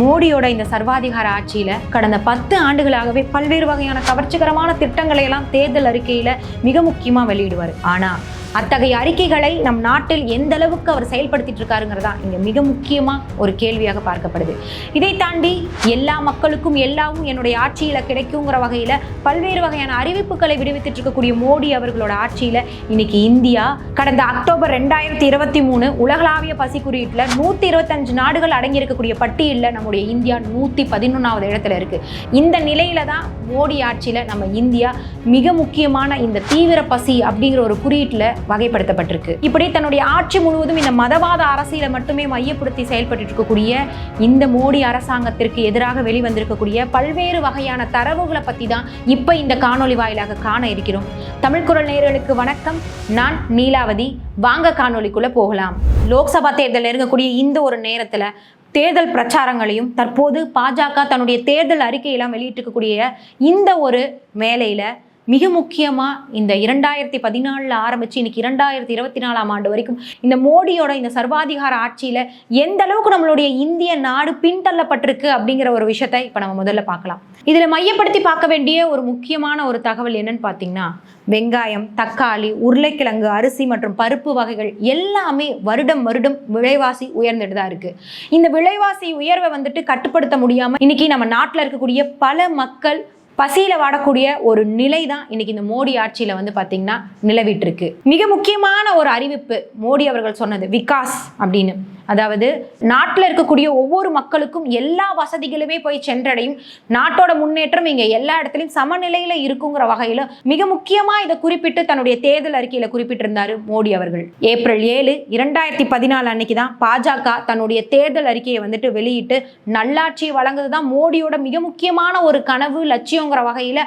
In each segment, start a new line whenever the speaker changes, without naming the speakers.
மோடியோட இந்த சர்வாதிகார ஆட்சியில கடந்த பத்து ஆண்டுகளாகவே பல்வேறு வகையான கவர்ச்சிகரமான திட்டங்களை எல்லாம் தேர்தல் அறிக்கையில மிக முக்கியமா வெளியிடுவார். ஆனா அத்தகைய அறிக்கைகளை நம் நாட்டில் எந்த அளவுக்கு அவர் செயல்படுத்திட்டு இருக்காருங்கிறதா இங்கே மிக முக்கியமாக ஒரு கேள்வியாக பார்க்கப்படுது. இதை தாண்டி எல்லா மக்களுக்கும் எல்லாமும் என்னுடைய ஆட்சியில் கிடைக்குங்கிற வகையில் பல்வேறு வகையான அறிவிப்புகளை விடுவித்துட்டு இருக்கக்கூடிய மோடி அவர்களோட ஆட்சியில் இன்னைக்கு இந்தியா கடந்த அக்டோபர் ரெண்டாயிரத்தி இருபத்தி மூணு உலகளாவிய பசி குறியீட்டில் நூற்றி இருபத்தஞ்சு நாடுகள் அடங்கியிருக்கக்கூடிய பட்டியலில் நம்முடைய இந்தியா நூற்றி பதினொன்றாவது இடத்துல இருக்குது இந்த நிலையில தான் மோடி ஆட்சியில் நம்ம இந்தியா மிக முக்கியமான இந்த தீவிர பசி அப்படிங்கிற ஒரு குறியீட்டில் வகைப்படுத்தப்பட்டிருக்கு. இப்படி தன்னுடைய ஆட்சி முழுவதும் இந்த மதவாத அரசியலை மட்டுமே மையப்படுத்தி செயல்பட்டு இருக்கக்கூடிய இந்த மோடி அரசாங்கத்திற்கு எதிராக வெளிவந்திருக்கக்கூடிய பல்வேறு வகையான தரவுகளை பத்தி தான் இப்ப இந்த காணொலி வாயிலாக காண இருக்கிறோம். தமிழ் குரல் நேர்களுக்கு வணக்கம். நான் நீலாவதி. வாங்க காணொளிக்குள்ள போகலாம். லோக்சபா தேர்தல் நெருங்கக்கூடிய இந்த ஒரு நேரத்துல தேர்தல் பிரச்சாரங்களையும் தற்போது பாஜக தன்னுடைய தேர்தல் அறிக்கையெல்லாம் வெளியிட்டிருக்கக்கூடிய இந்த ஒரு மேலையில மிக முக்கியமாக இந்த இரண்டாயிரத்தி பதினாலில் ஆரம்பித்து இன்னைக்கு இரண்டாயிரத்தி இருபத்தி நாலாம் ஆண்டு வரைக்கும் இந்த மோடியோட இந்த சர்வாதிகார ஆட்சியில் எந்த அளவுக்கு நம்மளுடைய இந்திய நாடு பின்தள்ளப்பட்டிருக்கு அப்படிங்கிற ஒரு விஷயத்தை இப்போ நம்ம முதல்ல பார்க்கலாம். இதில் மையப்படுத்தி பார்க்க வேண்டிய ஒரு முக்கியமான ஒரு தகவல் என்னன்னு பார்த்தீங்கன்னா வெங்காயம் தக்காளி உருளைக்கிழங்கு அரிசி மற்றும் பருப்பு வகைகள் எல்லாமே வருடம் வருடம் விலைவாசி உயர்ந்துட்டு தான் இருக்கு. இந்த விலைவாசி உயர்வை வந்துட்டு கட்டுப்படுத்த முடியாமல் இன்னைக்கு நம்ம நாட்டில் இருக்கக்கூடிய பல மக்கள் பசியில வாடக்கூடிய ஒரு நிலை தான் இன்னைக்கு இந்த மோடி ஆட்சியில வந்து பாத்தீங்கன்னா நிலவிட்டு இருக்கு. மிக முக்கியமான ஒரு அறிவிப்பு மோடி அவர்கள் சொன்னது விகாஸ் அப்படின்னு. அதாவது நாட்டில் இருக்கக்கூடிய ஒவ்வொரு மக்களுக்கும் எல்லா வசதிகளுமே போய் சென்றடையும். நாட்டோட முன்னேற்றம் இங்கே எல்லா இடத்துலையும் சமநிலையில் இருக்குங்கிற வகையில் மிக முக்கியமாக இதை குறிப்பிட்டு தன்னுடைய தேர்தல் அறிக்கையில் குறிப்பிட்டிருந்தாரு மோடி அவர்கள். ஏப்ரல் ஏழு இரண்டாயிரத்தி பதினாலு அன்னைக்கு தான் பாஜக தன்னுடைய தேர்தல் அறிக்கையை வந்துட்டு வெளியிட்டு நல்லாட்சியை வழங்குறது தான் மோடியோட மிக முக்கியமான ஒரு கனவு லட்சியங்கிற வகையில்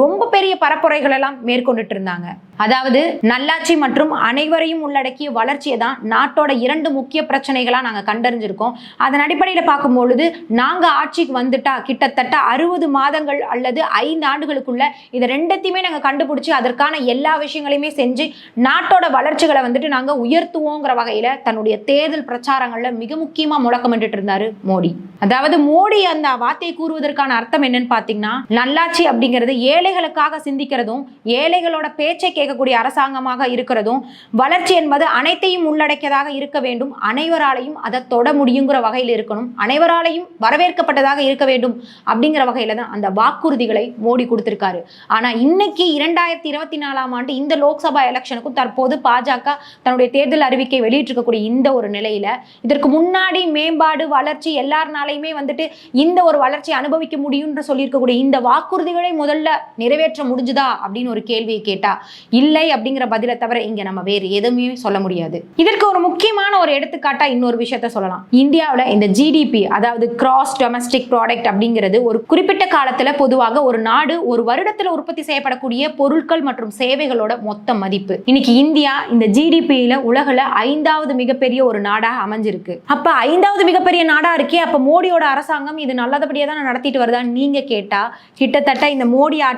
ரொம்ப பெரிய பரப்புரைகள் எல்லாம் மேற்கொண்டுட்டு இருந்தாங்க அதாவது நல்லாட்சி மற்றும் அனைவரையும் உள்ளடக்கிய வளர்ச்சியை தான் நாட்டோட இரண்டு முக்கிய பிரச்சனைகளா நாங்க கண்டறிஞ்சிருக்கோம். அதன் அடிப்படையில் பார்க்கும் பொழுது நாங்க ஆட்சிக்கு வந்துட்டா கிட்டத்தட்ட அறுபது மாதங்கள் அல்லது ஐந்து ஆண்டுகளுக்குள்ள இதை ரெண்டத்தையுமே நாங்க கண்டுபிடிச்சு அதற்கான எல்லா விஷயங்களையுமே செஞ்சு நாட்டோட வளர்ச்சிகளை வந்துட்டு நாங்க உயர்த்துவோங்கிற வகையில தன்னுடைய தேர்தல் பிரச்சாரங்கள்ல மிக முக்கியமா முழக்கமிட்டு இருந்தாரு மோடி. அதாவது மோடி அந்த வார்த்தையை கூறுவதற்கான அர்த்தம் என்னன்னு பாத்தீங்கன்னா நல்லாட்சி அப்படிங்கிறது ஏழைகளுக்காக சிந்திக்கிறதும் ஏழைகளோட பேச்சை கேட்கக்கூடிய அரசாங்கமாக இருக்கிறதும் வளர்ச்சி என்பது அனைத்தையும் உள்ளடக்கியதாக இருக்க வேண்டும். அனைவராலையும் அதை தொட முடியுங்கிற வகையில் இருக்கணும். அனைவராலையும் வரவேற்கப்பட்டதாக இருக்க வேண்டும் அப்படிங்கிற வகையில தான் அந்த வாக்குறுதிகளை மோடி கொடுத்திருக்காரு. ஆனா இன்னைக்கு இரண்டாயிரத்தி இருபத்தி நாலாம் ஆண்டு இந்த லோக்சபா எலெக்ஷனுக்கும் தற்போது பாஜக தன்னுடைய தேர்தல் அறிவிக்கை வெளியிட்டிருக்கக்கூடிய இந்த ஒரு நிலையில இதற்கு முன்னாடி மேம்பாடு வளர்ச்சி எல்லாருனாலையுமே வந்துட்டு இந்த ஒரு வளர்ச்சியை அனுபவிக்க முடியும்னு சொல்லியிருக்கக்கூடிய இந்த வாக்குறுதிகளை முதல்ல நிறைவேற்ற முடிஞ்சுதா அப்படின்னு ஒரு கேள்வியை கேட்டா இல்லை அப்படிங்கிற பதிலை தவிர இங்க நம்ம வேறு எதுவுமே சொல்ல முடியாது. இதற்கு ஒரு முக்கியமான ஒரு எடுத்துக்காட்டா இன்னொரு விஷயத்த சொல்லலாம். இந்தியாவில் இந்த ஜிடிபி அதாவது கிராஸ் டொமஸ்டிக் ப்ராடக்ட் அப்படிங்கிறது ஒரு குறிப்பிட்ட காலத்துல பொதுவாக ஒரு நாடு ஒரு வருடத்துல உற்பத்தி செய்யப்படக்கூடிய பொருட்கள் மற்றும் சேவைகளோட மொத்த மதிப்பு. இன்னைக்கு இந்தியா இந்த ஜிடிபியில உலகில் ஐந்தாவது மிகப்பெரிய ஒரு நாடாக அமைஞ்சிருக்கு. அப்ப ஐந்தாவது மிகப்பெரிய நாடா இருக்கே அப்ப மோடியோட அரசாங்கம் இது நல்லபடியா தான் நடத்திட்டு வருதா நீங்க கேட்டா கிட்டத்தட்ட இந்த மோடி ஆட்சி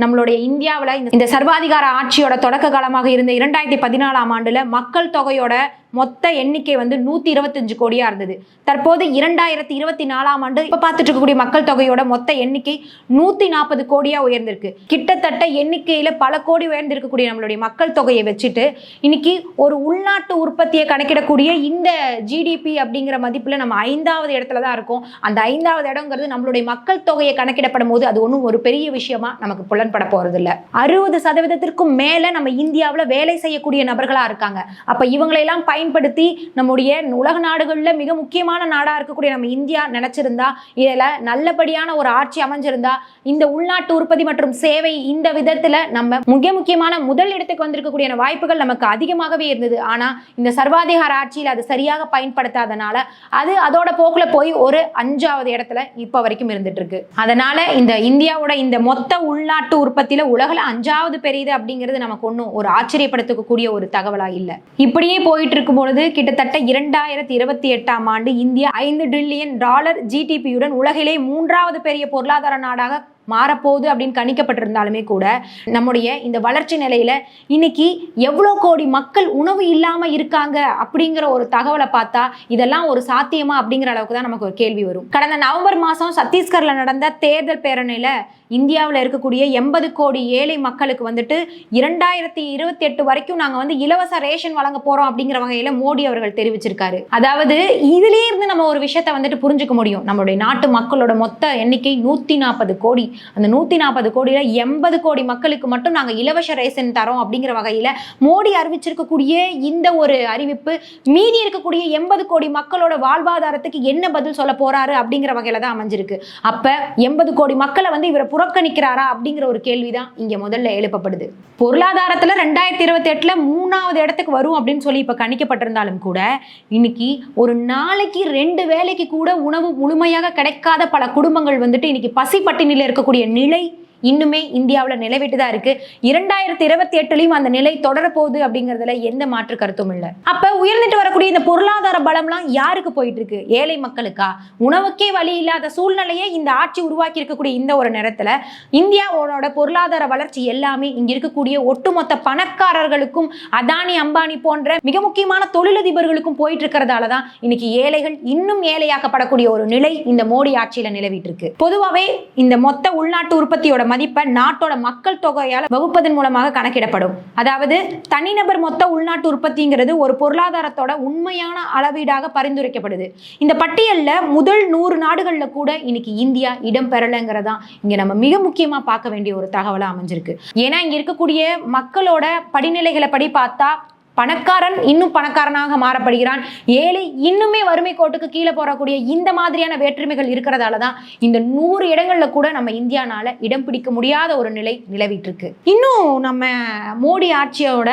நம்மளுடைய இந்தியாவில் இந்த சர்வாதிகார ஆட்சியோட தொடக்க காலமாக இருந்த இரண்டாயிரத்தி பதினாலாம் ஆண்டுல மக்கள் தொகையோட மொத்த எண்ணிக்கை வந்து நூத்தி இருபத்தஞ்சு கோடியா இருந்தது. தற்போது இரண்டாயிரத்தி இருபத்தி நாலாம் ஆண்டு இப்ப பார்த்துட்டு இருக்கக்கூடிய மக்கள் தொகையோட மொத்த எண்ணிக்கை நூத்தி நாற்பது கோடியா உயர்ந்திருக்கு. கிட்டத்தட்ட எண்ணிக்கையில பல கோடி உயர்ந்திருக்கக்கூடிய நம்மளுடைய மக்கள் தொகையை வச்சுட்டு இன்னைக்கு ஒரு உள்நாட்டு உற்பத்தியை கணக்கிடக்கூடிய இந்த ஜிடிபி அப்படிங்கிற மதிப்புல நம்ம ஐந்தாவது இடத்துல தான் இருக்கோம். அந்த ஐந்தாவது இடங்கிறது நம்மளுடைய மக்கள் தொகையை கணக்கிடப்படும் போது அது ஒன்றும் ஒரு பெரிய விஷயமா நமக்கு புலன்பட போறது இல்லை அறுபது சதவீதத்திற்கும் மேல நம்ம இந்தியாவில் வேலை செய்யக்கூடிய நபர்களா இருக்காங்க. அப்ப இவங்களையெல்லாம் பயன்படுத்தி நம்முடைய உலக நாடுகளில் மிக முக்கியமான நாடா இருக்கக்கூடிய நம்ம இந்தியா நினச்சிருந்தா இதில் நல்லபடியான ஒரு ஆட்சி அமைஞ்சிருந்தா இந்த உள்நாட்டு உற்பத்தி மற்றும் சேவை இந்த விதத்தில் நம்ம மிக முக்கியமான முதல் இடத்துக்கு வந்திருக்கக்கூடிய வாய்ப்புகள் நமக்கு அதிகமாகவே இருந்தது. ஆனால் இந்த சர்வாதிகார ஆட்சியில் அது சரியாக பயன்படுத்தாதனால அது அதோட போக்குல போய் ஒரு அஞ்சாவது இடத்துல இப்போ வரைக்கும் இருந்துட்டு இருக்கு அதனால இந்த இந்தியாவோட இந்த மொத்த உள்நாட்டு உற்பத்தியில உலகில் அஞ்சாவது பெரியது அப்படிங்கிறது நமக்கு ஒன்றும் ஒரு ஆச்சரியப்படுத்தக்கூடிய ஒரு தகவலா இல்லை. இப்படியே போயிட்டு இருக்கும் பொழுது கிட்டத்தட்ட இரண்டாயிரத்தி இருபத்தி எட்டாம் ஆண்டு இந்தியா ஐந்து ட்ரில்லியன் டாலர் ஜிடிபியுடன் உலகிலே மூன்றாவது பெரிய பொருளாதார நாடாக மாறப்போகுது அப்படின்னு கணிக்கப்பட்டிருந்தாலுமே கூட நம்முடைய இந்த வளர்ச்சி நிலையில இன்னைக்கு எவ்வளோ கோடி மக்கள் உணவு இல்லாம இருக்காங்க அப்படிங்கிற ஒரு தகவலை பார்த்தா இதெல்லாம் ஒரு சாத்தியமா அப்படிங்கிற அளவுக்கு தான் நமக்கு ஒரு கேள்வி வரும். கடந்த நவம்பர் மாதம் சத்தீஸ்கர்ல நடந்த தேர்தல் பேரணியில இந்தியாவில் இருக்கக்கூடிய எண்பது கோடி ஏழை மக்களுக்கு வந்துட்டு இரண்டாயிரத்தி இருபத்தி எட்டு வரைக்கும் நாங்கள் வந்து இலவச ரேஷன் வழங்க போறோம் அப்படிங்கிற வகையில் மோடி அவர்கள் தெரிவிச்சிருக்காரு. அதாவது இதுலயே இருந்து நம்ம ஒரு விஷயத்தை வந்துட்டு புரிஞ்சுக்க முடியும். நம்மளுடைய நாட்டு மக்களோட மொத்த எண்ணிக்கை நூத்தி நாற்பது கோடி. அந்த நூத்தி நாற்பது கோடியில எண்பது கோடி மக்களுக்கு மட்டும் நாங்கள் இலவச ரேஷன் தரோம் அப்படிங்கிற வகையில் மோடி அறிவிச்சிருக்கக்கூடிய இந்த ஒரு அறிவிப்பு மீதி இருக்கக்கூடிய எண்பது கோடி மக்களோட வாழ்வாதாரத்துக்கு என்ன பதில் சொல்ல போறாரு அப்படிங்கிற வகையில தான் அமைஞ்சிருக்கு. அப்ப எண்பது கோடி மக்களை வந்து இவரை புறக்கணிக்கிறாரா அப்படிங்கிற ஒரு கேள்விதான் இங்க முதல்ல எழுப்பப்படுது. பொருளாதாரத்துல ரெண்டாயிரத்தி இருபத்தி எட்டுல மூணாவது இடத்துக்கு வரும் அப்படின்னு சொல்லி இப்ப கணிக்கப்பட்டிருந்தாலும் கூட இன்னைக்கு ஒரு நாளைக்கு ரெண்டு வேளைக்கு கூட உணவு முழுமையாக கிடைக்காத பல குடும்பங்கள் வந்துட்டு இன்னைக்கு பசி பட்டினியில் இருக்கக்கூடிய நிலை இன்னுமே இந்தியாவில் நிலவிட்டு தான் இருக்கு. இரண்டாயிரத்தி இருபத்தி எட்டுலையும் அந்த நிலை தொடரப்போகுது அப்படிங்கிறதுல எந்த மாற்று கருத்தும் இல்லை. அப்ப உயர்ந்துட்டு வரக்கூடிய இந்த பொருளாதார பலம்லாம் யாருக்கு போயிட்டு இருக்கு? ஏழை மக்களுக்கா? உணவுக்கே வழி இல்லாத சூழ்நிலையை இந்த ஆட்சி உருவாக்கி இருக்கக்கூடிய இந்த ஒரு நேரத்துல இந்தியாவோட பொருளாதார வளர்ச்சி எல்லாமே இங்க இருக்கக்கூடிய ஒட்டுமொத்த பணக்காரர்களுக்கும் அதானி அம்பானி போன்ற மிக முக்கியமான தொழிலதிபர்களுக்கும் போயிட்டு இருக்கிறதால தான் இன்னைக்கு ஏழைகள் இன்னும் ஏழையாக்கப்படக்கூடிய ஒரு நிலை இந்த மோடி ஆட்சியில நிலவிட்டு இருக்கு. பொதுவாகவே இந்த மொத்த உள்நாட்டு உற்பத்தியோட மதிப்பை நாட்டோட மக்கள் தொகையால் வகுப்பதன் மூலமாக கணக்கிடப்படும். அதாவது தனிநபர் மொத்த உள்நாட்டு உற்பத்திங்கிறது ஒரு பொருளாதாரத்தோட உண்மையான அளவீடாக பரிந்துரைக்கப்படுது. இந்த பட்டியல்ல முதல் நூறு நாடுகள்ல கூட இன்னைக்கு இந்தியா இடம் பெறலைங்கிறதான் இங்க நம்ம மிக முக்கியமா பார்க்க வேண்டிய ஒரு தகவலா அமைஞ்சிருக்கு. ஏன்னா இங்க இருக்கக்கூடிய மக்களோட படிநிலைகளை படி பார்த்தா பணக்காரன் இன்னும் பணக்காரனாக மாறப்படுகிறான். ஏழை இன்னுமே வறுமை கோட்டுக்கு கீழே போறக்கூடிய இந்த மாதிரியான வேற்றுமைகள் இருக்கிறதால தான் இந்த நூறு இடங்கள்ல கூட நம்ம இந்தியானால இடம் பிடிக்க முடியாத ஒரு நிலை நிலவிட்டு இருக்கு. இன்னும் நம்ம மோடி ஆட்சியோட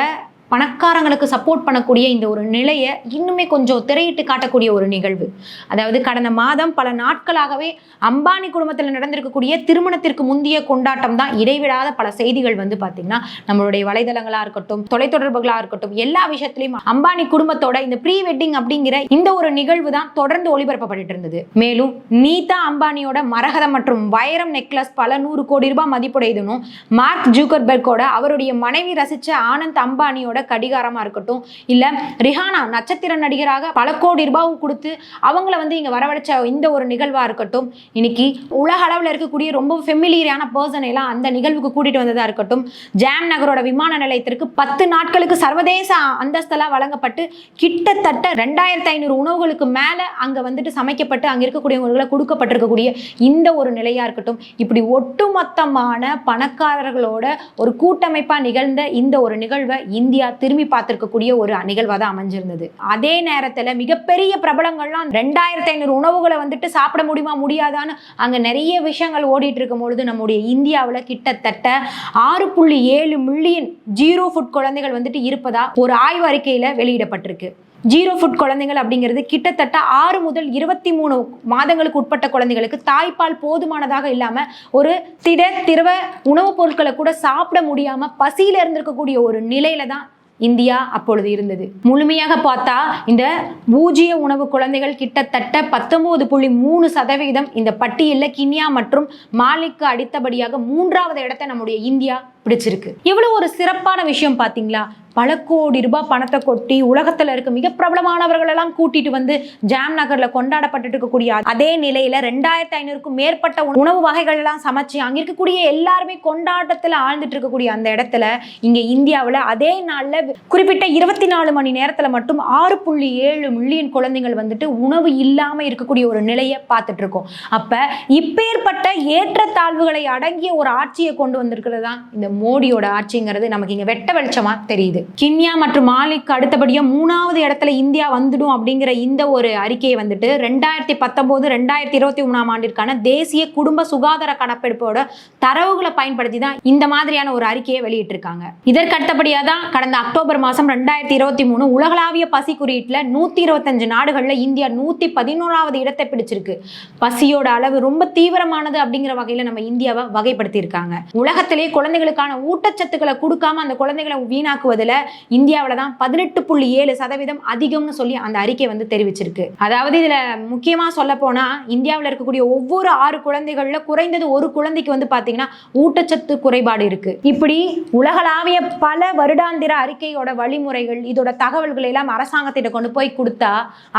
பணக்காரங்களுக்கு சப்போர்ட் பண்ணக்கூடிய இந்த ஒரு நிலையை இன்னுமே கொஞ்சம் திரையிட்டு காட்டக்கூடிய ஒரு நிகழ்வு. அதாவது கடந்த மாதம் பல நாட்களாகவே அம்பானி குடும்பத்தில் நடந்திருக்கக்கூடிய திருமணத்திற்கு முந்தைய கொண்டாட்டம் தான் இடைவிடாத பல செய்திகள் வந்து பார்த்தீங்கன்னா நம்மளுடைய வலைதளங்களாக இருக்கட்டும் தொலைத்தொடர்புகளாக இருக்கட்டும் எல்லா விஷயத்திலையும் அம்பானி குடும்பத்தோட இந்த ப்ரீ வெட்டிங் அப்படிங்கிற இந்த ஒரு நிகழ்வு தான் தொடர்ந்து ஒளிபரப்பப்பட்டு இருந்தது. மேலும் நீதா அம்பானியோட மரகதம் மற்றும் வைரம் நெக்லஸ் பல நூறு கோடி ரூபாய் மதிப்புடையதுனும் மார்க் ஜூக்கர்பெர்கோட அவருடைய மனைவி ரசிச்ச ஆனந்த் அம்பானியோட கடிகாரமா இருக்கட்டும். இல்ல ரிஹானா நட்சத்திர நடிகராக பல கோடி ரூபாய் கொடுத்து அவங்கள வந்து இங்க வரவழைச்ச இந்த ஒரு நிகழ்வா இருக்கட்டும். இன்னைக்கு உலக அளவில் இருக்கக்கூடிய ரொம்ப ஃபெமிலியரான பர்சன் எல்லாம் அந்த நிகழ்வுக்கு கூட்டிட்டு வந்ததா இருக்கட்டும். ஜாம் நகரோட விமான நிலையத்திற்கு பத்து நாட்களுக்கு சர்வதேச அந்தஸ்தெல்லாம் வழங்கப்பட்டு கிட்டத்தட்ட ரெண்டாயிரத்தி ஐநூறு உணவுகளுக்கு மேல அங்க வந்துட்டு சமைக்கப்பட்டு அங்க இருக்கக்கூடியவங்களுக்கு கொடுக்கப்பட்டிருக்கக்கூடிய இந்த ஒரு நிலையா இருக்கட்டும். இப்படி ஒட்டுமொத்தமான பணக்காரர்களோட ஒரு கூட்டமைப்பா நிகழ்ந்த இந்த ஒரு நிகழ்வை இந்தியா திரும்பி பார்த்துருக்கக்கூடிய ஒரு நிகழ்வாக தான் அமைஞ்சிருந்தது. அதே நேரத்தில் மிகப்பெரிய பிரபலங்கள்லாம் ரெண்டாயிரத்தி ஐநூறு உணவுகளை வந்துட்டு சாப்பிட முடியுமா முடியாதான்னு அங்கே நிறைய விஷயங்கள் ஓடிட்டு இருக்கும் பொழுது நம்முடைய இந்தியாவில் கிட்டத்தட்ட ஆறு புள்ளி ஏழு மில்லியன் ஜீரோ ஃபுட் குழந்தைகள் வந்துட்டு இருப்பதா ஒரு ஆய்வறிக்கையில் வெளியிடப்பட்டிருக்கு. ஜீரோ ஃபுட் குழந்தைகள் அப்படிங்கிறது கிட்டத்தட்ட ஆறு முதல் இருபத்தி மூணு மாதங்களுக்கு உட்பட்ட குழந்தைகளுக்கு தாய்ப்பால் போதுமானதாக இல்லாமல் ஒரு திட திரவ உணவுப் பொருட்களை கூட சாப்பிட முடியாமல் பசியில் இருந்திருக்கக்கூடிய ஒரு நிலையில தான் இந்தியா அப்பொழுது இருந்தது. முழுமையாக பார்த்தா இந்த பூஜ்ய உணவு குழந்தைகள் கிட்டத்தட்ட பத்தொன்பது புள்ளி மூணு சதவீதம் இந்த பட்டியலில் கினியா மற்றும் மாலிக்கு அடித்தபடியாக மூன்றாவது இடத்தை நம்முடைய இந்தியா பிடிச்சிருக்கு. இவ்வளோ ஒரு சிறப்பான விஷயம் பார்த்தீங்களா பல கோடி ரூபாய் பணத்தை கொட்டி உலகத்துல இருக்க மிக பிரபலமானவர்கள் எல்லாம் கூட்டிட்டு வந்து ஜாம் நகரில் கொண்டாடப்பட்டு இருக்கக்கூடிய அதே நிலையில ரெண்டாயிரத்தி ஐநூறுக்கும் மேற்பட்ட உணவு வகைகள் எல்லாம் சமைச்சு அங்க இருக்கக்கூடிய எல்லாருமே கொண்டாட்டத்துல ஆழ்ந்துட்டு இருக்கக்கூடிய அந்த இடத்துல இங்க இந்தியாவில் அதே நாளில் குறிப்பிட்ட இருபத்தி நாலு மணி நேரத்துல மட்டும் ஆறு புள்ளி ஏழு மில்லியன் குழந்தைகள் வந்துட்டு உணவு இல்லாமல் இருக்கக்கூடிய ஒரு நிலையை பார்த்துட்டு இருக்கோம். அப்ப இப்பேற்பட்ட ஏற்றத்தாழ்வுகளை அடங்கிய ஒரு ஆட்சியை கொண்டு வந்திருக்கிறது தான் இந்த மோடியோட ஆட்சிங்கிறது நமக்கு இங்க வெட்ட வெளிச்சமா தெரியுது. கின்யா மற்றும் மாலிக்கு அடுத்தபடியா மூணாவது இடத்துல இந்தியா வந்துடும் அப்படிங்கிற இந்த ஒரு அறிக்கையை வந்துட்டு ரெண்டாயிரத்தி பத்தொன்பது ரெண்டாயிரத்தி இருபத்தி மூணாம் ஆண்டிற்கான தேசிய குடும்ப சுகாதார கணக்கெடுப்போட தரவுகளை பயன்படுத்தி தான் இந்த மாதிரியான ஒரு அறிக்கையை வெளியிட்டிருக்காங்க. இதற்குடுத்தபடியா தான் கடந்த அக்டோபர் மாசம் ரெண்டாயிரத்தி இருபத்தி மூணு உலகளாவிய பசி குறியீட்டுல நூத்தி இருபத்தஞ்சு நாடுகள்ல இந்தியா நூத்தி பதினோராவது இடத்தை பிடிச்சிருக்கு. பசியோட அளவு ரொம்ப தீவிரமானது அப்படிங்கிற வகையில நம்ம இந்தியாவை வகைப்படுத்தி இருக்காங்க உலகத்திலே குழந்தைகளுக்கான குழந்தைகளுக்கான ஊட்டச்சத்துக்களை கொடுக்காம அந்த குழந்தைகளை வீணாக்குவதில் இந்தியாவில் தான் பதினெட்டு புள்ளி ஏழு சதவீதம் அதிகம்னு சொல்லி அந்த அறிக்கை வந்து தெரிவிச்சிருக்கு. அதாவது இதுல முக்கியமா சொல்ல போனா இந்தியாவில் இருக்கக்கூடிய ஒவ்வொரு ஆறு குழந்தைகள்ல குறைந்தது ஒரு குழந்தைக்கு வந்து பார்த்தீங்கன்னா ஊட்டச்சத்து குறைபாடு இருக்கு. இப்படி உலகளாவிய பல வருடாந்திர அறிக்கையோட வழிமுறைகள் இதோட தகவல்களை எல்லாம் அரசாங்கத்திட்ட கொண்டு போய் கொடுத்தா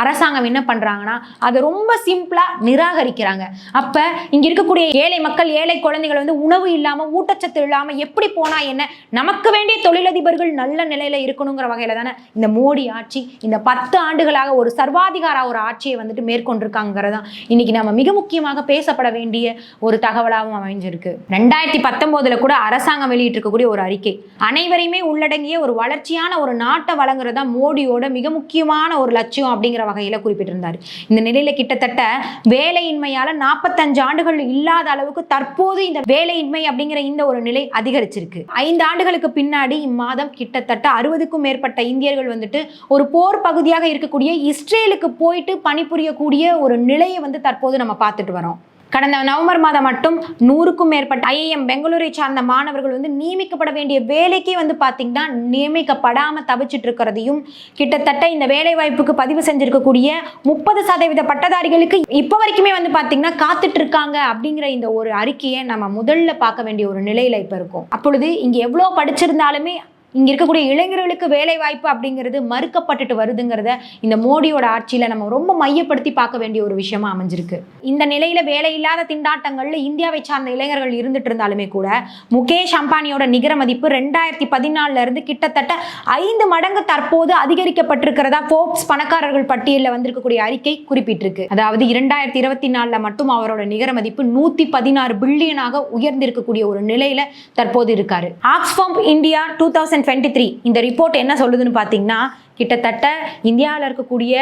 அரசாங்கம் என்ன பண்றாங்கன்னா அதை ரொம்ப சிம்பிளா நிராகரிக்கிறாங்க. அப்ப இங்க இருக்கக்கூடிய ஏழை மக்கள் ஏழை குழந்தைகள் வந்து உணவு இல்லாம ஊட்டச்சத்து இல்லாம எப்படி எப்படி போனா என்ன? நமக்கு வேண்டிய தொழிலதிபர்கள் நல்ல நிலையில இருக்கணுங்கிற வகையில தானே இந்த மோடி ஆட்சி இந்த பத்து ஆண்டுகளாக ஒரு சர்வாதிகார ஒரு ஆட்சியை வந்துட்டு மேற்கொண்டிருக்காங்கிறதான் இன்னைக்கு நம்ம மிக முக்கியமாக பேசப்பட வேண்டிய ஒரு தகவலாகவும் அமைஞ்சிருக்கு. ரெண்டாயிரத்தி பத்தொன்பதுல கூட அரசாங்கம் வெளியிட்டிருக்கக்கூடிய ஒரு அறிக்கை. அனைவரையுமே உள்ளடங்கிய ஒரு வளர்ச்சியான ஒரு நாட்டை வழங்குறதா மோடியோட மிக முக்கியமான ஒரு லட்சியம் அப்படிங்கிற வகையில் குறிப்பிட்டிருந்தார். இந்த நிலையில் கிட்டத்தட்ட வேலையின்மையால் நாற்பத்தஞ்சு ஆண்டுகள் இல்லாத அளவுக்கு தற்போது இந்த வேலையின்மை அப்படிங்கிற இந்த ஒரு நிலை அதிகரிச்சிருக்கு ஐந்து ஆண்டுகளுக்கு பின்னாடி இம்மாதம் கிட்டத்தட்ட அறுபதுக்கும் மேற்பட்ட இந்தியர்கள் வந்துட்டு ஒரு போர் பகுதியாக இருக்கக்கூடிய இஸ்ரேலுக்கு போயிட்டு பணிபுரியக்கூடிய ஒரு நிலையை வந்து தற்போது நம்ம பார்த்துட்டு வரோம். கடந்த நவம்பர் மாதம் மட்டும் நூறுக்கும் மேற்பட்ட ஐஏஎம் பெங்களூரை சார்ந்த மாணவர்கள் வந்து நியமிக்கப்பட வேண்டிய வேலைக்கே வந்து பார்த்தீங்கன்னா நியமிக்கப்படாமல் தவிச்சிட்டு இருக்கிறதையும் கிட்டத்தட்ட இந்த வேலை வாய்ப்புக்கு பதிவு செஞ்சிருக்கக்கூடிய முப்பது சதவீத பட்டதாரிகளுக்கு இப்போ வரைக்குமே வந்து பார்த்தீங்கன்னா காத்துட்டு இருக்காங்க அப்படிங்கிற இந்த ஒரு அறிக்கையை நம்ம முதல்ல பார்க்க வேண்டிய ஒரு நிலையில இப்போ இருக்கும். அப்பொழுது இங்கே எவ்வளோ படிச்சிருந்தாலுமே இங்கே இருக்கக்கூடிய இளைஞர்களுக்கு வேலை வாய்ப்பு அப்படிங்கிறது மறுக்கப்பட்டுட்டு வருதுங்கிறத இந்த மோடியோட ஆட்சியில் நம்ம ரொம்ப மையப்படுத்தி பார்க்க வேண்டிய ஒரு விஷயமா அமைஞ்சிருக்கு. இந்த நிலையில வேலை இல்லாத திண்டாட்டங்களில் இந்தியாவை சார்ந்த இளைஞர்கள் இருந்துட்டு இருந்தாலுமே கூட முகேஷ் அம்பானியோட நிகர மதிப்பு ரெண்டாயிரத்தி பதினாலுல இருந்து கிட்டத்தட்ட ஐந்து மடங்கு தற்போது அதிகரிக்கப்பட்டிருக்கிறதா போப்ஸ் பணக்காரர்கள் பட்டியலில் வந்திருக்கக்கூடிய அறிக்கை குறிப்பிட்டிருக்கு. அதாவது இரண்டாயிரத்தி இருபத்தி நாலில் மட்டும் அவரோட நிகர மதிப்பு நூத்தி பதினாறு பில்லியனாக உயர்ந்திருக்கக்கூடிய ஒரு நிலையில தற்போது இருக்காரு. Oxfam India two thousand twenty three இந்த ரிப்போர்ட் என்ன சொல்லுதுன்னு பார்த்தீங்கன்னா கிட்டத்தட்ட இந்தியாவில் இருக்கக்கூடிய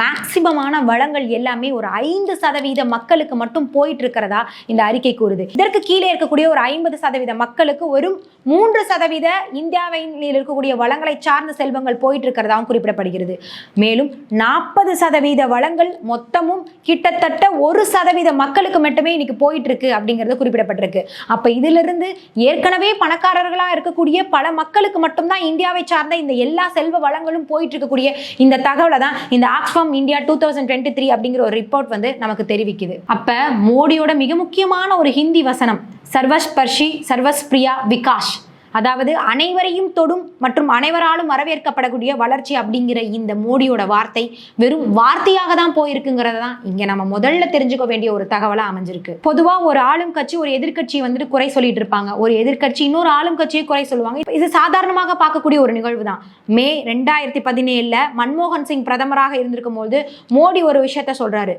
மேக்சிமமான வளங்கள் எல்லாமே ஒரு ஐந்து சதவீத மக்களுக்கு மட்டும் போயிட்டு இருக்கிறதா இந்த அறிக்கை கூறுது. இதற்கு கீழே இருக்கக்கூடிய ஒரு ஐம்பது சதவீத மக்களுக்கு ஒரு மூன்று சதவீத இந்தியாவில் இருக்கக்கூடிய வளங்களை சார்ந்த செல்வங்கள் போயிட்டு இருக்கிறதாவும் குறிப்பிடப்படுகிறது. மேலும் நாற்பது சதவீத வளங்கள் மொத்தமும் கிட்டத்தட்ட ஒரு சதவீத மக்களுக்கு மட்டுமே இன்னைக்கு போயிட்டு இருக்கு அப்படிங்கிறது குறிப்பிடப்பட்டிருக்கு. அப்ப இதிலிருந்து ஏற்கனவே பணக்காரர்களா இருக்கக்கூடிய பல மக்களுக்கு மட்டும்தான் இந்தியாவை சார்ந்த இந்த எல்லா செல்வ வளங்களும் போயிட்டு இருக்கக்கூடிய இந்த தகவலை தான் இந்த Oxfam India two thousand twenty three அப்படிங்கிற ஒரு ரிப்போர்ட் வந்து நமக்கு தெரிவிக்குது. அப்ப மோடியோட மிக முக்கியமான ஒரு ஹிந்தி வசனம் சர்வஸ்பர்ஷி சர்வஸ்பிரியா விகாஷ். அதாவது அனைவரையும் தொடும் மற்றும் அனைவராலும் வரவேற்கப்படக்கூடிய வளர்ச்சி அப்படிங்கிற இந்த மோடியோட வார்த்தை வெறும் வார்த்தையாக தான் போயிருக்குங்கிறத தான் இங்க நம்ம முதல்ல தெரிஞ்சுக்க வேண்டிய ஒரு தகவலாக அமைஞ்சிருக்கு. பொதுவா ஒரு ஆளும் கட்சி ஒரு எதிர்க்கட்சி வந்துட்டு குறை சொல்லிட்டு இருப்பாங்க. ஒரு எதிர்க்கட்சி இன்னொரு ஆளும் கட்சியை குறை சொல்லுவாங்க. இது சாதாரணமாக பார்க்கக்கூடிய ஒரு நிகழ்வு தான். மே ரெண்டாயிரத்தி பதினேழுல மன்மோகன் சிங் பிரதமராக இருந்திருக்கும் போது மோடி ஒரு விஷயத்த சொல்றாரு.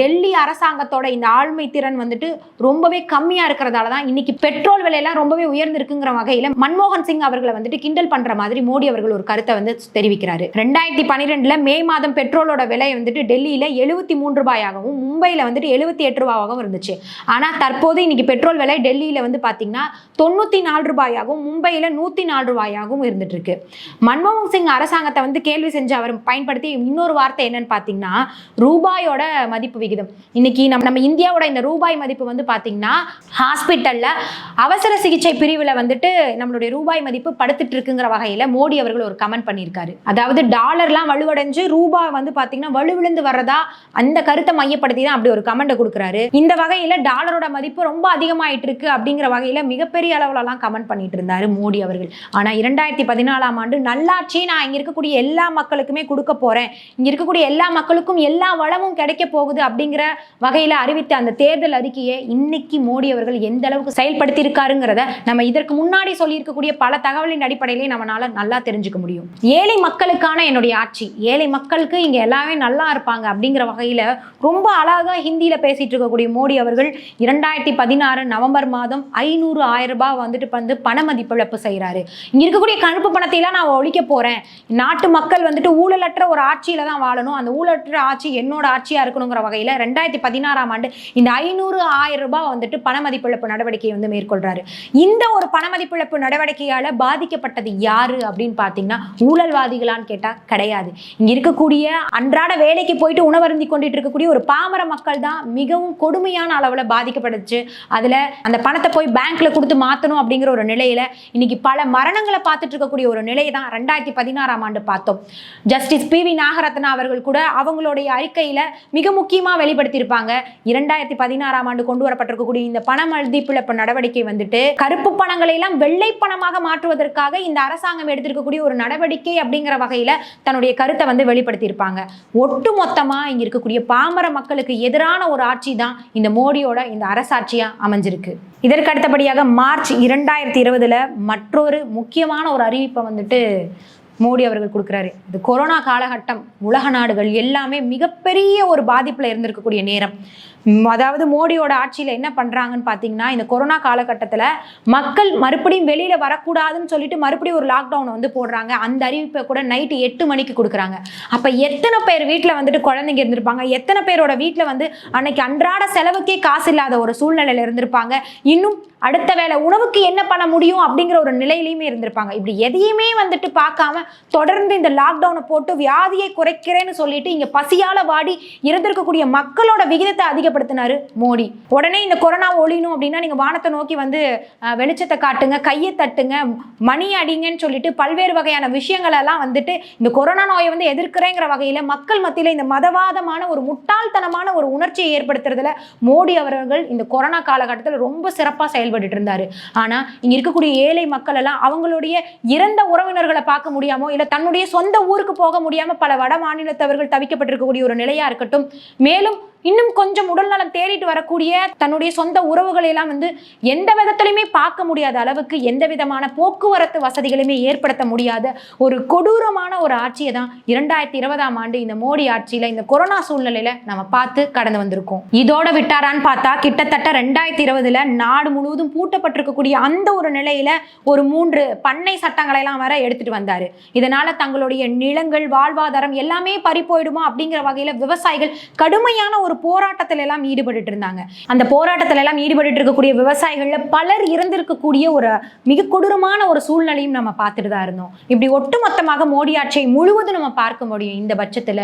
டெல்லி அரசாங்கத்தோட இந்த ஆளுமை திறன் வந்துட்டு ரொம்பவே கம்மியா இருக்கிறதால தான் இன்னைக்கு பெட்ரோல் விலையெல்லாம் ரொம்பவே உயர்ந்திருக்குங்கிற வகையில மன்மோகன் சிங் அவர்களை வந்துட்டு கிண்டல் பண்ற மாதிரி மோடி அவர்கள் ஒரு கருத்தை வந்து தெரிவிக்கிறாரு. ரெண்டாயிரத்தி பன்னிரெண்டுல மே மாதம் பெட்ரோலோட விலை வந்துட்டு டெல்லியில எழுபத்தி மூன்று ரூபாயாகவும் மும்பையில வந்துட்டு எழுபத்தி எட்டு ரூபாயாகவும் இருந்துச்சு. ஆனா தற்போது இன்னைக்கு பெட்ரோல் விலை டெல்லியில வந்து பாத்தீங்கன்னா தொண்ணூத்தி நாலு ரூபாயாகவும் மும்பையில நூத்தி நாலு ரூபாயாகவும் இருந்துட்டு இருக்கு மன்மோகன் சிங் அரசாங்கத்தை வந்து கேள்வி செஞ்சு அவர் பயன்படுத்தி இன்னொரு வார்த்தை என்னன்னு பாத்தீங்கன்னா ரூபாயோட மதிப்பு விகிதம். இன்னைக்கு நம்ம நம்ம இந்தியாவோட இந்த ரூபாய் மதிப்பு வந்து பாத்தீங்கன்னா ஹாஸ்பிட்டல்ல அவசர சிகிச்சை பிரிவுல வந்துட்டு நம்மளுடைய ரூபாய் மதிப்பு படுத்துட்டு இருக்குங்கிற வகையில மோடி அவர்கள் ஒரு கமெண்ட் பண்ணியிருக்காரு. அதாவது டாலர்லாம் வலுவடைஞ்சு ரூபாய் வந்து பாத்தீங்கன்னா வலுவிழுந்து வர்றதா அந்த கருத்தை மையப்படுத்தி தான் அப்படி ஒரு கமெண்ட் கொடுக்குறாரு. இந்த வகையில டாலரோட மதிப்பு ரொம்ப அதிகமாயிட்டு இருக்கு அப்படிங்கிற வகையில மிகப்பெரிய அளவுலலாம் கமெண்ட் பண்ணிட்டு இருந்தாரு மோடி அவர்கள். ஆனா இரண்டாயிரத்தி பதினாலாம் ஆண்டு நல்லாட்சி நான் இங்க இருக்கக்கூடிய எல்லா மக்களுக்குமே கொடுக்க போறேன். இங்க இருக்கக்கூடிய எல்லா மக்களுக்கும் எல்லா வளமும் கிடைக்க போகுது அப்படிங்கிற வகையில அறிவித்த அந்த தேர்தல் அறிக்கையை இன்னைக்கு மோடி அவர்கள் எந்த அளவுக்கு செயல்படுத்தி இருக்காருங்கிறத நம்ம இதற்கு முன்னாடி சொல்லியிருக்கக்கூடிய பல தகவலின் அடிப்படையிலேயே நம்மளால நல்லா தெரிஞ்சுக்க முடியும். ஏழை மக்களுக்கான என்னுடைய ஆட்சி. ஏழை மக்களுக்கு இங்க எல்லாமே நல்லா இருப்பாங்க அப்படிங்கிற வகையில ரொம்ப அழகா ஹிந்தியில பேசிட்டு இருக்கக்கூடிய மோடி அவர்கள் இரண்டாயிரத்தி பதினாறு நவம்பர் மாதம் ஐநூறு ஆயிரம் ரூபாய் வந்துட்டு வந்து பண மதிப்பிழப்பு செய்கிறாரு இங்க இருக்கக்கூடிய கருப்பு பணத்தை எல்லாம் நான் ஒழிக்க போறேன். நாட்டு மக்கள் வந்துட்டு ஊழலற்ற ஒரு ஆட்சியில தான் வாழணும். அந்த ஊழலற்ற ஆட்சி என்னோட ஆட்சியா இருக்கணுங்கிற வகையில ரெண்டாயிரத்தி பதினாறாம் ஆண்டு இந்த ஐநூறு ஆயிரம் ரூபாய் வந்துட்டு பண மதிப்பிழப்பு நடவடிக்கையை வந்து மேற்கொள்றாரு. இந்த ஒரு பண மதிப்பிழப்பு தடுப்பு நடவடிக்கையால் பாதிக்கப்பட்டது யாரு அப்படின்னு பார்த்தீங்கன்னா ஊழல்வாதிகளான்னு கேட்டால் கிடையாது. இங்கே இருக்கக்கூடிய அன்றாட வேலைக்கு போயிட்டு உணவருந்தி கொண்டுட்டு இருக்கக்கூடிய ஒரு பாமர மக்கள் தான் மிகவும் கொடுமையான அளவில் பாதிக்கப்பட்டுச்சு. அதில் அந்த பணத்தை போய் பேங்க்கில் கொடுத்து மாற்றணும் அப்படிங்கிற ஒரு நிலையில் இன்னைக்கு பல மரணங்களை பார்த்துட்டு இருக்கக்கூடிய ஒரு நிலையை தான் ரெண்டாயிரத்தி பதினாறாம் ஆண்டு பார்த்தோம். ஜஸ்டிஸ் பி வி நாகரத்னா அவர்கள் கூட அவங்களுடைய அறிக்கையில் மிக முக்கியமாக வெளிப்படுத்தியிருப்பாங்க. இரண்டாயிரத்தி பதினாறாம் ஆண்டு கொண்டு வரப்பட்டிருக்கக்கூடிய இந்த பண மதிப்பிழப்பு நடவடிக்கை வந்துட்டு கருப்பு பணங்களை எல்லாம் வெள்ளை பணமாக மாற்றுவதற்காக இந்த அரசாங்கம் எடுத்திருக்கக்கூடிய ஒரு நடவடிக்கை அப்படிங்கிற வகையில் தன்னுடைய கருத்தை வந்து வெளிப்படுத்தியிருப்பாங்க. ஒட்டு மொத்தமாக இங்கே இருக்கக்கூடிய பாமர மக்களுக்கு எதிரான ஒரு ஆட்சி தான் இந்த மோடியோட இந்த அரசாட்சியாக அமைஞ்சிருக்கு. இதற்கு அடுத்தபடியாக மார்ச் இரண்டாயிரத்தி இருபதுல மற்றொரு முக்கியமான ஒரு அறிவிப்பை வந்துட்டு மோடி அவர்கள் கொடுக்குறாரு. இது கொரோனா காலகட்டம் உலக நாடுகள் எல்லாமே மிகப்பெரிய ஒரு பாதிப்பில் இருந்திருக்கக்கூடிய நேரம். அதாவது மோடியோட ஆட்சியில் என்ன பண்ணுறாங்கன்னு பார்த்தீங்கன்னா இந்த கொரோனா காலகட்டத்தில் மக்கள் மறுபடியும் வெளியில் வரக்கூடாதுன்னு சொல்லிட்டு மறுபடியும் ஒரு லாக்டவுன் வந்து போடுறாங்க. அந்த அறிவிப்பை கூட நைட்டு எட்டு மணிக்கு கொடுக்குறாங்க. அப்போ எத்தனை பேர் வீட்டில் வந்துட்டு குழந்தைங்க இருந்திருப்பாங்க? எத்தனை பேரோட வீட்டில் வந்து அன்னைக்கு அன்றாட செலவுக்கே காசு இல்லாத ஒரு சூழ்நிலையில் இருந்திருப்பாங்க? இன்னும் அடுத்த வேளை உணவுக்கு என்ன பண்ண முடியும் அப்படிங்கிற ஒரு நிலையிலையுமே இருந்திருப்பாங்க. இப்படி எதையுமே வந்துட்டு பார்க்காம தொடர்ந்து இந்த லாக்டவுனை போட்டு வியாதியை குறைக்கிறேன்னு சொல்லிட்டு இங்கே பசியால் வாடி இருந்திருக்கக்கூடிய மக்களோட விகிதத்தை அதிகப்படுத்தினாரு மோடி. உடனே இந்த கொரோனா ஒழியணும் அப்படின்னா நீங்கள் வானத்தை நோக்கி வந்து வெளிச்சத்தை காட்டுங்க கையை தட்டுங்க மணி அடிங்கன்னு சொல்லிட்டு பல்வேறு வகையான விஷயங்களெல்லாம் வந்துட்டு இந்த கொரோனா நோயை வந்து எதிர்க்கிறேங்கிற வகையில் மக்கள் மத்தியில் இந்த மதவாதமான ஒரு முட்டாள்தனமான ஒரு உணர்ச்சியை ஏற்படுத்துறதுல மோடி அவர்கள் இந்த கொரோனா காலகட்டத்தில் ரொம்ப சிறப்பாக செயல்பட்டு இருந்தாரு ஆனா இங்க இருக்கக்கூடிய ஏழை மக்கள் எல்லாம் அவங்களுடைய இறந்த உறவினர்களை பார்க்க முடியாமோ இல்ல தன்னுடைய சொந்த ஊருக்கு போக முடியாம பல வட மாநிலத்தவர்கள் தவிக்கப்பட்டிருக்கக்கூடிய ஒரு நிலையா இருக்கட்டும் மேலும் இன்னும் கொஞ்சம் உடல்நலம் தேடிட்டு வரக்கூடிய தன்னுடைய சொந்த உறவுகளை எல்லாம் வந்து எந்த விதத்திலையுமே பார்க்க முடியாத அளவுக்கு எந்த விதமான போக்குவரத்து வசதிகளுமே ஏற்படுத்த முடியாத ஒரு கொடூரமான ஒரு ஆட்சியை தான் இரண்டாயிரத்தி இருபதாம் ஆண்டு இந்த மோடி ஆட்சியில இந்த கொரோனா சூழ்நிலையில நம்ம பார்த்து கடந்து வந்திருக்கோம். இதோட விட்டாரான்னு பார்த்தா கிட்டத்தட்ட ரெண்டாயிரத்தி இருபதுல நாடு முழுவதும் பூட்டப்பட்டிருக்கக்கூடிய அந்த ஒரு நிலையில ஒரு மூன்று பண்ணை சட்டங்களை எல்லாம் வர எடுத்துட்டு வந்தாரு. இதனால தங்களுடைய நிலங்கள் வாழ்வாதாரம் எல்லாமே பறி போயிடுமா அப்படிங்கிற வகையில விவசாயிகள் கடுமையான ஒரு போராட்டத்தில எல்லாம் ஈடுபட்டு இருந்தாங்க அந்த போராட்டத்துல எல்லாம் ஈடுபட்டு இருக்கக்கூடிய விவசாயிகள்ல பலர் இறந்திருக்கக்கூடிய ஒரு மிக கொடூரமான ஒரு சூழ்நிலையும் நம்ம பார்த்துட்டு தான் இருந்தோம். இப்படி ஒட்டுமொத்தமாக மோடி ஆட்சியை முழுவதும் நம்ம பார்க்க முடியும். இந்த பட்சத்துல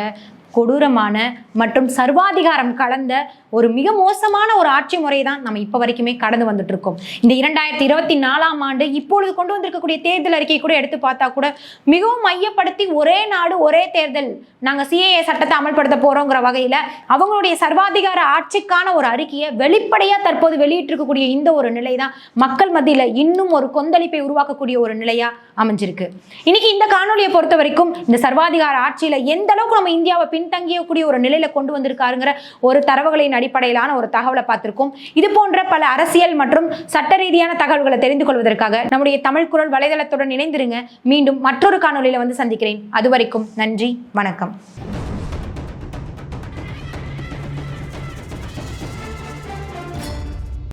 கொடூரமான மற்றும் சர்வாதிகாரம் கலந்த ஒரு மிக மோசமான ஒரு ஆட்சி முறை தான் நம்ம இப்போ வரைக்குமே கடந்து வந்துட்டு இருக்கோம் இந்த இரண்டாயிரத்தி இருபத்தி நாலாம் ஆண்டு இப்பொழுது கொண்டு வந்திருக்கக்கூடிய தேர்தல் அறிக்கை கூட எடுத்து பார்த்தா கூட மிகவும் மையப்படுத்தி ஒரே நாடு ஒரே தேர்தல் நாங்கள் சிஏஏ சட்டத்தை அமல்படுத்த போறோங்கிற வகையில் அவங்களுடைய சர்வாதிகார ஆட்சிக்கான ஒரு அறிக்கையை வெளிப்படையாக தற்போது வெளியிட்டிருக்கக்கூடிய இந்த ஒரு நிலை தான் மக்கள் மத்தியில் இன்னும் ஒரு கொந்தளிப்பை உருவாக்கக்கூடிய ஒரு நிலையா அமைஞ்சிருக்கு. இன்னைக்கு இந்த காணொலியை பொறுத்த வரைக்கும் இந்த சர்வாதிகார ஆட்சியில் எந்த அளவுக்கு நம்ம இந்தியாவை பின் பின்தங்கியக்கூடிய ஒரு நிலையில கொண்டு வந்திருக்காருங்கிற ஒரு தரவுகளின் அடிப்படையிலான ஒரு தகவலை பார்த்திருக்கோம். இது போன்ற பல அரசியல் மற்றும் சட்ட ரீதியான தகவல்களை தெரிந்து கொள்வதற்காக நம்முடைய தமிழ் குரல் வலைதளத்துடன் இணைந்திருங்க. மீண்டும் மற்றொரு காணொலியில வந்து சந்திக்கிறேன். அது வரைக்கும் நன்றி வணக்கம்.